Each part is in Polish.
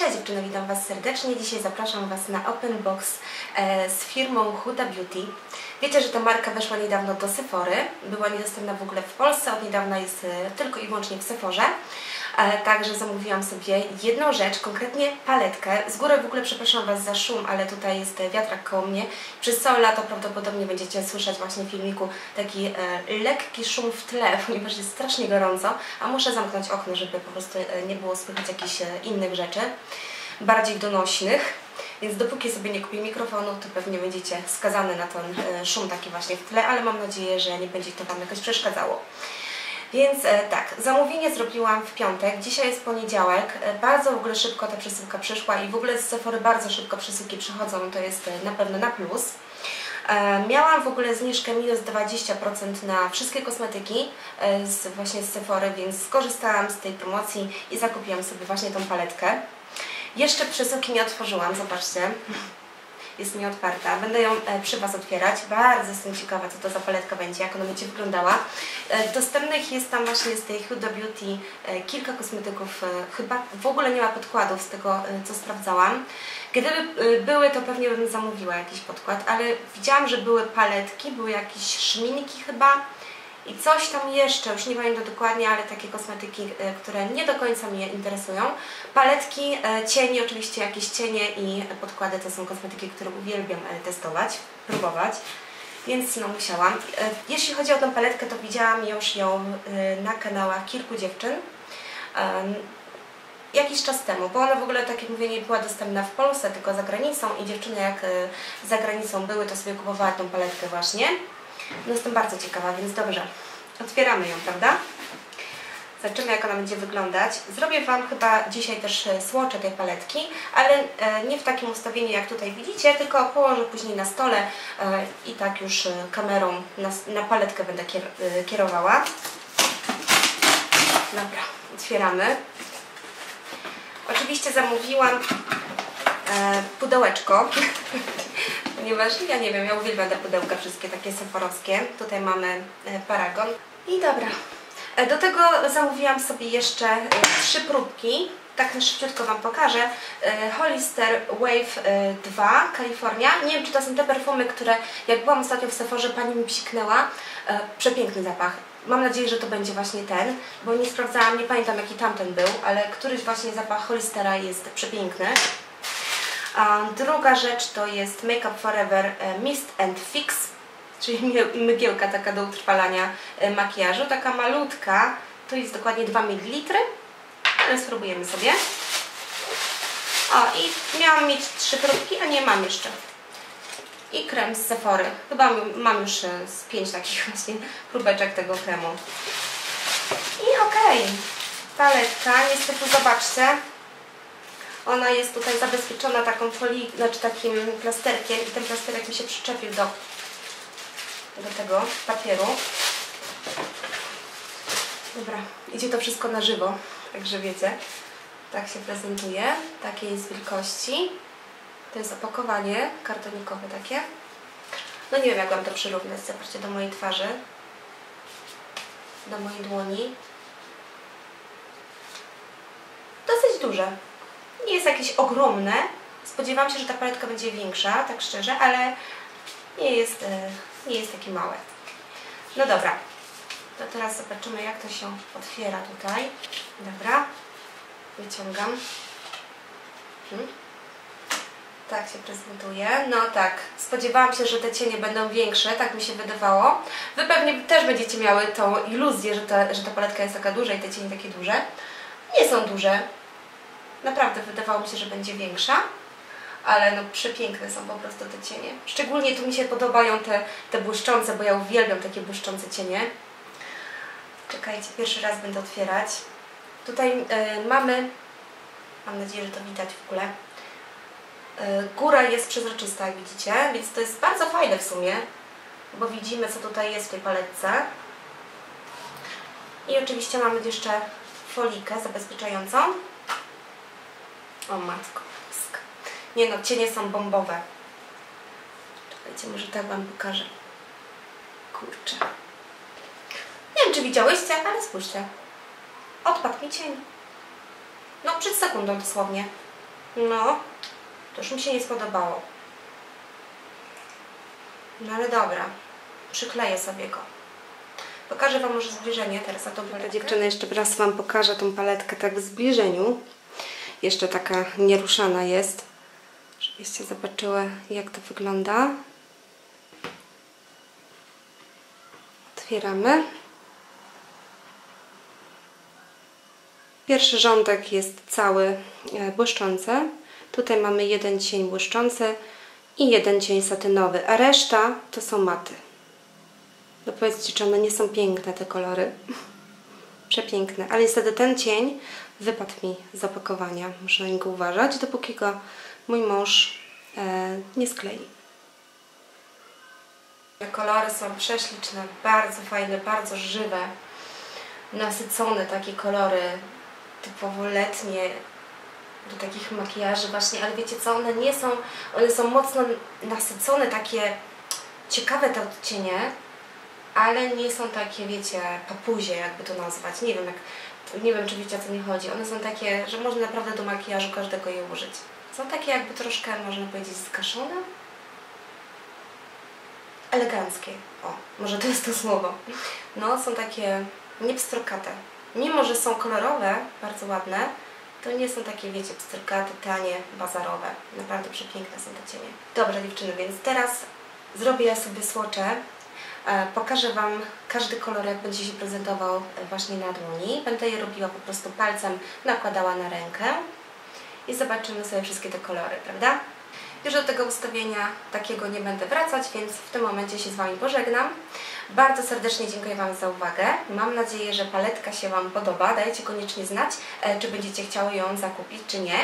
Cześć dziewczyny, witam Was serdecznie. Dzisiaj zapraszam Was na open box e, z firmą Huda Beauty. Wiecie, że ta marka weszła niedawno do Sephory. Była niedostępna w ogóle w Polsce, od niedawna jest e, tylko i wyłącznie w Sephorze. Także zamówiłam sobie jedną rzecz, konkretnie paletkę. Z góry w ogóle przepraszam Was za szum, ale tutaj jest wiatrak koło mnie. Przez całe lato prawdopodobnie będziecie słyszeć właśnie w filmiku taki e, lekki szum w tle, ponieważ jest strasznie gorąco, a muszę zamknąć okno, żeby po prostu e, nie było słychać jakichś e, innych rzeczy, bardziej donośnych. Więc dopóki sobie nie kupię mikrofonu, to pewnie będziecie skazane na ten szum taki właśnie w tle, ale mam nadzieję, że nie będzie to Wam jakoś przeszkadzało. Więc e, tak, zamówienie zrobiłam w piątek, dzisiaj jest poniedziałek, e, bardzo w ogóle szybko ta przesyłka przyszła i w ogóle z Sephory bardzo szybko przesyłki przychodzą, to jest e, na pewno na plus. Miałam w ogóle zniżkę minus 20% na wszystkie kosmetyki z, właśnie z Sephory, więc skorzystałam z tej promocji i zakupiłam sobie właśnie tą paletkę. Jeszcze przesyłki nie otworzyłam, zobaczcie jest nieotwarta. Będę ją e, przy Was otwierać. Bardzo jestem ciekawa, co to za paletka będzie, jak ona będzie wyglądała. E, Dostępnych jest tam właśnie z tej Huda Beauty e, kilka kosmetyków. Chyba w ogóle nie ma podkładów z tego, co sprawdzałam. Gdyby były, to pewnie bym zamówiła jakiś podkład, ale widziałam, że były paletki, były jakieś szminki chyba i coś tam jeszcze, już nie pamiętam dokładnie, ale takie kosmetyki, e, które nie do końca mnie interesują. Paletki, e, cienie, oczywiście jakieś cienie i podkłady to są kosmetyki, które uwielbiam e, testować, próbować. Więc no musiałam. Jeśli chodzi o tę paletkę, to widziałam już ją na kanałach kilku dziewczyn jakiś czas temu, bo ona w ogóle, tak jak mówię, nie była dostępna w Polsce, tylko za granicą i dziewczyny jak za granicą były, to sobie kupowały tą paletkę właśnie. No jestem bardzo ciekawa, więc dobrze. Otwieramy ją, prawda? Zobaczymy, jak ona będzie wyglądać. Zrobię Wam chyba dzisiaj też e, swatche tej paletki, ale e, nie w takim ustawieniu, jak tutaj widzicie, tylko położę później na stole e, i tak już kamerą na, paletkę będę kier, kierowała. Dobra, otwieramy. Oczywiście zamówiłam pudełeczko, ponieważ ja nie wiem, ja uwielbiam te pudełka wszystkie takie seforowskie. Tutaj mamy e, paragon. I dobra. E, do tego zamówiłam sobie jeszcze e, trzy próbki. Tak szybciutko Wam pokażę. Hollister Wave e, 2 Kalifornia. Nie wiem, czy to są te perfumy, które jak byłam ostatnio w Sephorze, pani mi psiknęła. Przepiękny zapach. Mam nadzieję, że to będzie właśnie ten, bo nie sprawdzałam, nie pamiętam jaki tamten był, ale któryś właśnie zapach Hollistera jest przepiękny. Druga rzecz to jest Make Up Forever e, Mist and Fix, czyli mgiełka taka do utrwalania e, makijażu, taka malutka, to jest dokładnie 2 ml, ale spróbujemy sobie. O, i miałam mieć trzy próbki, a nie mam jeszcze. I krem z Sephory. Chyba mam już e, z pięć takich właśnie próbeczek tego kremu. I okej, paletka, niestety zobaczcie, ona jest tutaj zabezpieczona taką folią, znaczy takim plasterkiem i ten plasterek mi się przyczepił do, do tego papieru. Dobra, idzie to wszystko na żywo, także wiecie. Tak się prezentuje, takiej jest wielkości. To jest opakowanie kartonikowe takie. No nie wiem jak Wam to przyrównać, zobaczcie do mojej twarzy. Do mojej dłoni. Dosyć duże nie jest jakieś ogromne. Spodziewałam się, że ta paletka będzie większa, tak szczerze, ale nie jest, e, nie jest takie małe. No dobra, to teraz zobaczymy jak to się otwiera tutaj. Dobra, wyciągam. Hmm. Tak się prezentuje. No tak, spodziewałam się, że te cienie będą większe, tak mi się wydawało. Wy pewnie też będziecie miały tą iluzję, że ta, że ta paletka jest taka duża i te cienie takie duże. Nie są duże, Naprawdę wydawało mi się, że będzie większa, ale no przepiękne są po prostu te cienie. Szczególnie tu mi się podobają te, te błyszczące, bo ja uwielbiam takie błyszczące cienie. Czekajcie, pierwszy raz będę otwierać. Tutaj y, mamy, mam nadzieję, że to widać w ogóle, y, góra jest przezroczysta, jak widzicie, więc to jest bardzo fajne w sumie, bo widzimy, co tutaj jest w tej paletce. I oczywiście mamy jeszcze folikę zabezpieczającą. O matko. Nie no, cienie są bombowe. Czekajcie, może tak Wam pokażę. Kurczę. Nie wiem, czy widziałyście, ale spójrzcie. Odpadł mi cień. No, przed sekundą dosłownie. No, to już mi się nie spodobało. No ale dobra, przykleję sobie go. Pokażę Wam może zbliżenie teraz na tą paletkę. Dziewczyny, jeszcze raz Wam pokażę tą paletkę tak w zbliżeniu. Jeszcze taka nieruszana jest, żebyście zobaczyły jak to wygląda. Otwieramy. Pierwszy rządek jest cały e, błyszczący. Tutaj mamy jeden cień błyszczący i jeden cień satynowy, a reszta to są maty. No powiedzcie, czy one nie są piękne, te kolory. Przepiękne. Ale niestety ten cień wypadł mi z opakowania. Muszę na niego uważać, dopóki go mój mąż e, nie sklei. Kolory są prześliczne, bardzo fajne, bardzo żywe, nasycone takie kolory typowo letnie do takich makijaży właśnie, ale wiecie co, one nie są, one są mocno nasycone, takie ciekawe te odcienie, ale nie są takie, wiecie, papuzie, jakby to nazwać. Nie wiem, jak, nie wiem, czy wiecie, o co mi chodzi. One są takie, że można naprawdę do makijażu każdego je użyć. Są takie jakby troszkę, można powiedzieć, skaszone. Eleganckie. O, może to jest to słowo. No, są takie niepstrokate. Mimo, że są kolorowe, bardzo ładne, to nie są takie, wiecie, pstrokate, tanie, bazarowe. Naprawdę przepiękne są te cienie. Dobra dziewczyny, więc teraz zrobię sobie słocze pokażę Wam każdy kolor, jak będzie się prezentował właśnie na dłoni. Będę je robiła po prostu palcem, nakładała na rękę i zobaczymy sobie wszystkie te kolory, prawda? Już do tego ustawienia takiego nie będę wracać, więc w tym momencie się z Wami pożegnam. Bardzo serdecznie dziękuję Wam za uwagę. Mam nadzieję, że paletka się Wam podoba. Dajcie koniecznie znać, e, czy będziecie chciały ją zakupić, czy nie.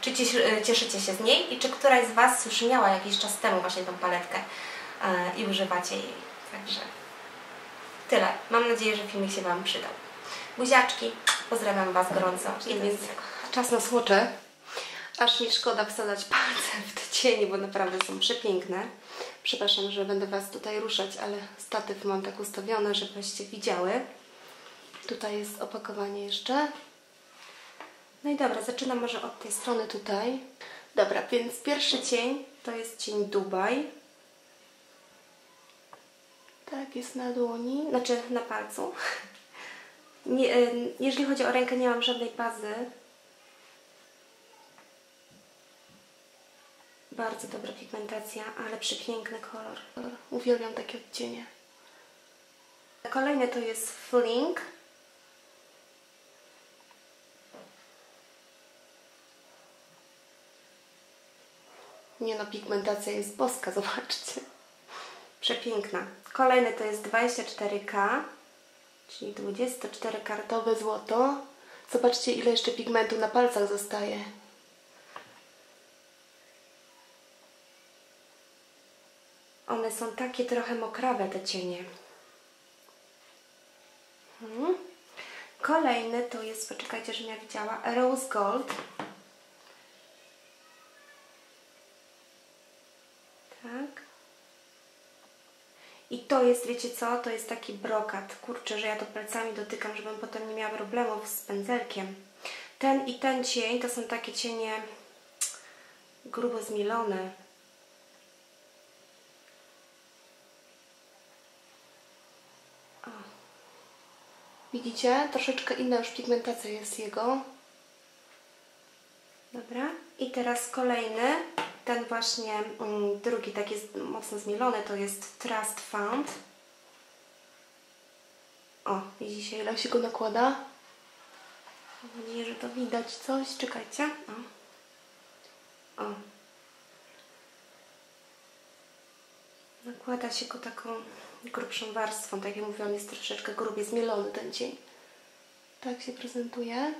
Czy e, cieszycie się z niej i czy któraś z Was już miała jakiś czas temu właśnie tą paletkę i używacie jej. Także tyle. Mam nadzieję, że filmik się Wam przydał. Buziaczki, pozdrawiam Was gorąco. I więc czas na słocze. Aż mi szkoda wsadzać palce w te cienie, bo naprawdę są przepiękne. Przepraszam, że będę Was tutaj ruszać, ale statyw mam tak ustawiony, żebyście widziały. Tutaj jest opakowanie jeszcze. No i dobra, zaczynam może od tej strony tutaj. Dobra, więc pierwszy cień to jest cień Dubaj. Tak, jest na dłoni, znaczy na palcu. Nie, e, jeżeli chodzi o rękę, nie mam żadnej bazy. Bardzo dobra pigmentacja, ale przepiękny kolor. Uwielbiam takie odcienie. Kolejne to jest Fling. Nie no, pigmentacja jest boska, zobaczcie. Przepiękna. Kolejny to jest 24K, czyli 24-kartowe złoto. Zobaczcie, ile jeszcze pigmentu na palcach zostaje. One są takie trochę mokrawe, te cienie. Hmm. Kolejny to jest, poczekajcie, żebym ja widziała, Rose Gold. I to jest, wiecie co, to jest taki brokat. Kurczę, że ja to palcami dotykam, żebym potem nie miała problemów z pędzelkiem. Ten i ten cień to są takie cienie grubo zmielone. O. Widzicie? Troszeczkę inna już pigmentacja jest jego. Dobra. I teraz kolejny ten właśnie mm, drugi, taki mocno zmielony, to jest Trust Fund. O, widzicie ile się go nakłada? Mam nadzieję, że to widać coś. Czekajcie. O. o. Nakłada się go taką grubszą warstwą. Tak jak mówiłam, jest troszeczkę grubie zmielony ten cień. Tak się prezentuje.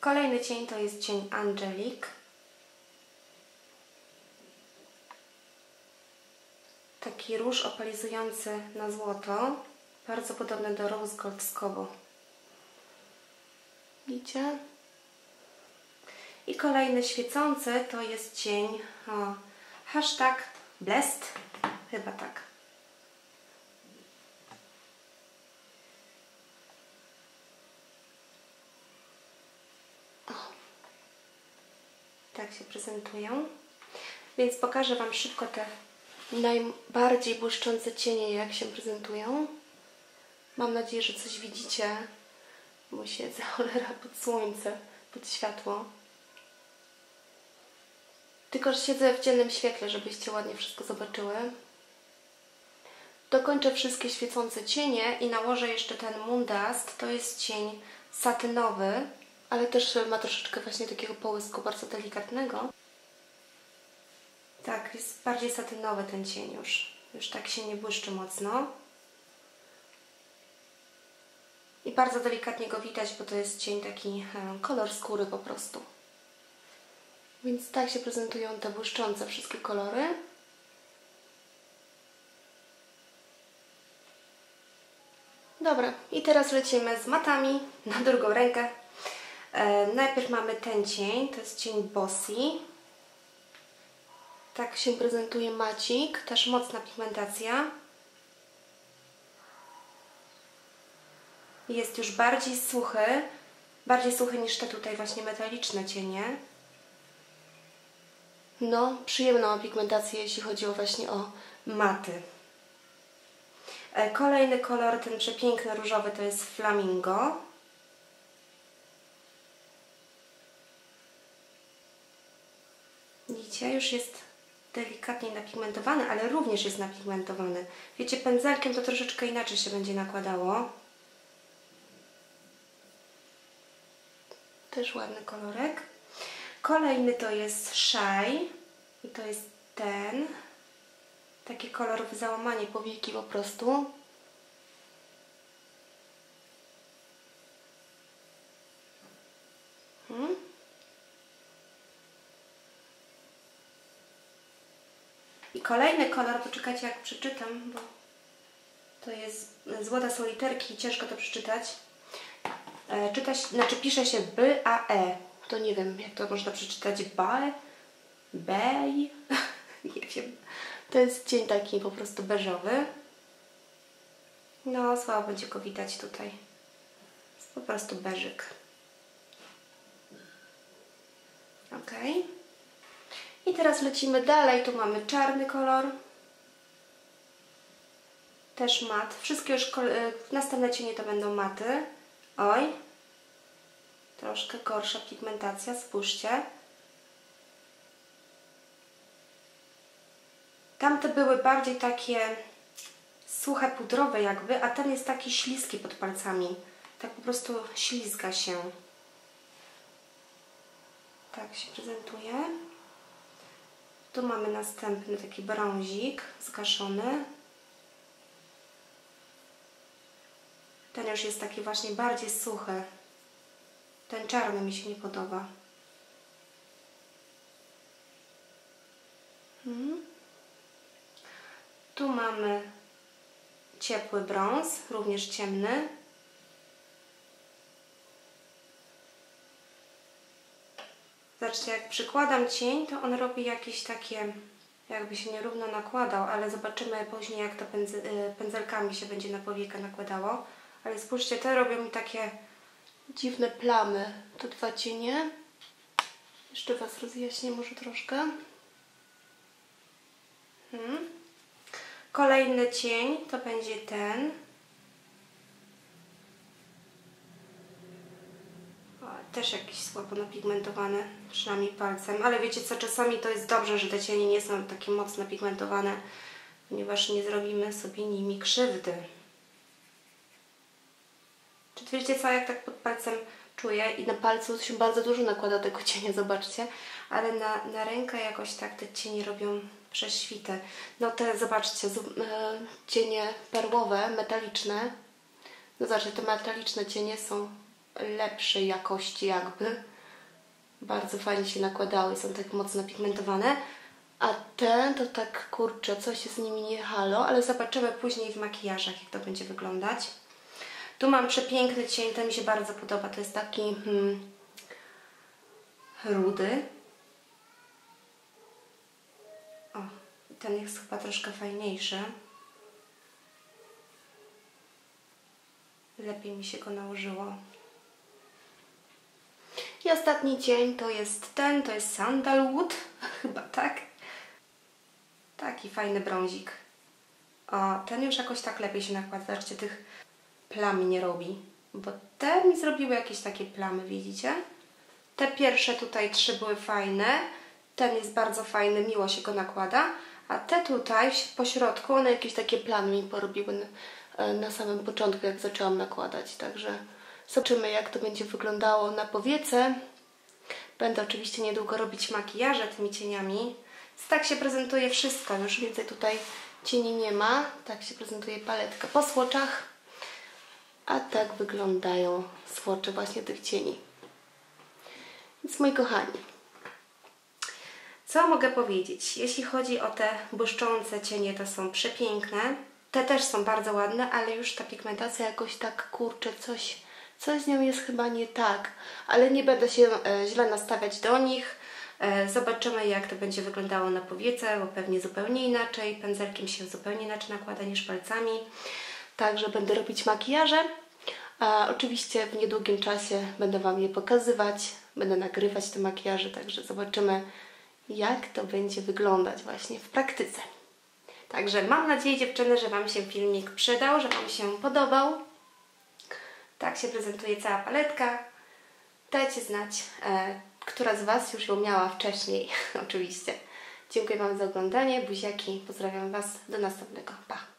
Kolejny cień to jest cień Angelic. Taki róż opalizujący na złoto, bardzo podobny do Rose Gold Scobo. Widzicie? I kolejny świecący to jest cień o, hashtag blessed, chyba tak. Tak się prezentują. Więc pokażę Wam szybko te najbardziej błyszczące cienie, jak się prezentują. Mam nadzieję, że coś widzicie, bo siedzę cholera pod słońce, pod światło. Tylko, że siedzę w dziennym świetle, żebyście ładnie wszystko zobaczyły. Dokończę wszystkie świecące cienie i nałożę jeszcze ten Moondust. To jest cień satynowy, ale też ma troszeczkę właśnie takiego połysku bardzo delikatnego. Tak, jest bardziej satynowy ten cień już. Już tak się nie błyszczy mocno. I bardzo delikatnie go widać, bo to jest cień taki e, kolor skóry po prostu. Więc tak się prezentują te błyszczące wszystkie kolory. Dobra, i teraz lecimy z matami na drugą rękę. E, najpierw mamy ten cień, to jest cień Bossy. Tak się prezentuje macik, też mocna pigmentacja. Jest już bardziej suchy, bardziej suchy niż te tutaj właśnie metaliczne cienie. No, przyjemna pigmentacja, jeśli chodzi o właśnie o maty. E, kolejny kolor, ten przepiękny różowy, to jest Flamingo. Widzicie, już jest delikatnie napigmentowany, ale również jest napigmentowany. Wiecie, pędzelkiem to troszeczkę inaczej się będzie nakładało. Też ładny kolorek. Kolejny to jest Shy i to jest ten. Taki kolor w załamanie powieki po prostu. Hmm. Kolejny kolor, poczekajcie jak przeczytam, bo to jest złota są literki, ciężko to przeczytać. E, czyta się, znaczy pisze się B, A, E. To nie wiem, jak to można przeczytać. Bae? Bej? nie wiem. To jest cień taki po prostu beżowy. No, słabo będzie go widać tutaj. Jest po prostu beżyk. Ok. I teraz lecimy dalej. Tu mamy czarny kolor. Też mat. Wszystkie już y, następne cienie to będą maty. Oj. Troszkę gorsza pigmentacja. Spójrzcie. Tamte były bardziej takie suche, pudrowe jakby, a ten jest taki śliski pod palcami. Tak po prostu ślizga się. Tak się prezentuje. Tu mamy następny taki brązik zgaszony. Ten już jest taki właśnie bardziej suchy. Ten czarny mi się nie podoba. Hmm. Tu mamy ciepły brąz, również ciemny. Zobaczcie, jak przykładam cień, to on robi jakieś takie, jakby się nierówno nakładał, ale zobaczymy później, jak to y, pędzelkami się będzie na powiekę nakładało. Ale spójrzcie, te robią mi takie dziwne plamy. To dwa cienie. Jeszcze Was rozjaśnię może troszkę. Hmm. Kolejny cień to będzie ten. O, też jakiś słabo napigmentowany, przynajmniej palcem. Ale wiecie co, czasami to jest dobrze, że te cienie nie są takie mocno pigmentowane, ponieważ nie zrobimy sobie nimi krzywdy. Czy wiecie co, jak tak pod palcem czuję i na palcu się bardzo dużo nakłada tego cienia, zobaczcie, ale na, na rękę jakoś tak te cienie robią prześwite. No te, zobaczcie, e, cienie perłowe, metaliczne. No zobaczcie, te metaliczne cienie są lepszej jakości jakby. Bardzo fajnie się nakładały, są tak mocno pigmentowane. A te to tak, kurczę, coś z nimi nie halo, ale zobaczymy później w makijażach, jak to będzie wyglądać. Tu mam przepiękny cień, ten mi się bardzo podoba. To jest taki hmm, rudy. O, ten jest chyba troszkę fajniejszy. Lepiej mi się go nałożyło. I ostatni cień to jest ten, to jest sandalwood, chyba tak. Taki fajny brązik. O, ten już jakoś tak lepiej się nakłada. Zobaczcie, tych plam nie robi. Bo te mi zrobiły jakieś takie plamy, widzicie? Te pierwsze tutaj trzy były fajne. Ten jest bardzo fajny, miło się go nakłada. A te tutaj po środku, one jakieś takie plamy mi porobiły na, e, na samym początku, jak zaczęłam nakładać. Także zobaczymy, jak to będzie wyglądało na powiece. Będę oczywiście niedługo robić makijaże tymi cieniami. Tak się prezentuje wszystko. Już więcej tutaj cieni nie ma. Tak się prezentuje paletka po słoczach. A tak wyglądają słocze właśnie tych cieni. Więc moi kochani, co mogę powiedzieć? Jeśli chodzi o te błyszczące cienie, to są przepiękne. Te też są bardzo ładne, ale już ta pigmentacja jakoś tak kurczę, coś, coś z nią jest chyba nie tak. Ale nie będę się e, źle nastawiać do nich. E, zobaczymy jak to będzie wyglądało na powiece, bo pewnie zupełnie inaczej. Pędzelkiem się zupełnie inaczej nakłada niż palcami. Także będę robić makijaże. A oczywiście w niedługim czasie będę Wam je pokazywać, będę nagrywać te makijaże, także zobaczymy jak to będzie wyglądać właśnie w praktyce. Także mam nadzieję dziewczyny, że Wam się filmik przydał, że Wam się podobał. Tak się prezentuje cała paletka. Dajcie znać, e, która z Was już ją miała wcześniej, oczywiście. Dziękuję Wam za oglądanie, buziaki, pozdrawiam Was, do następnego, pa!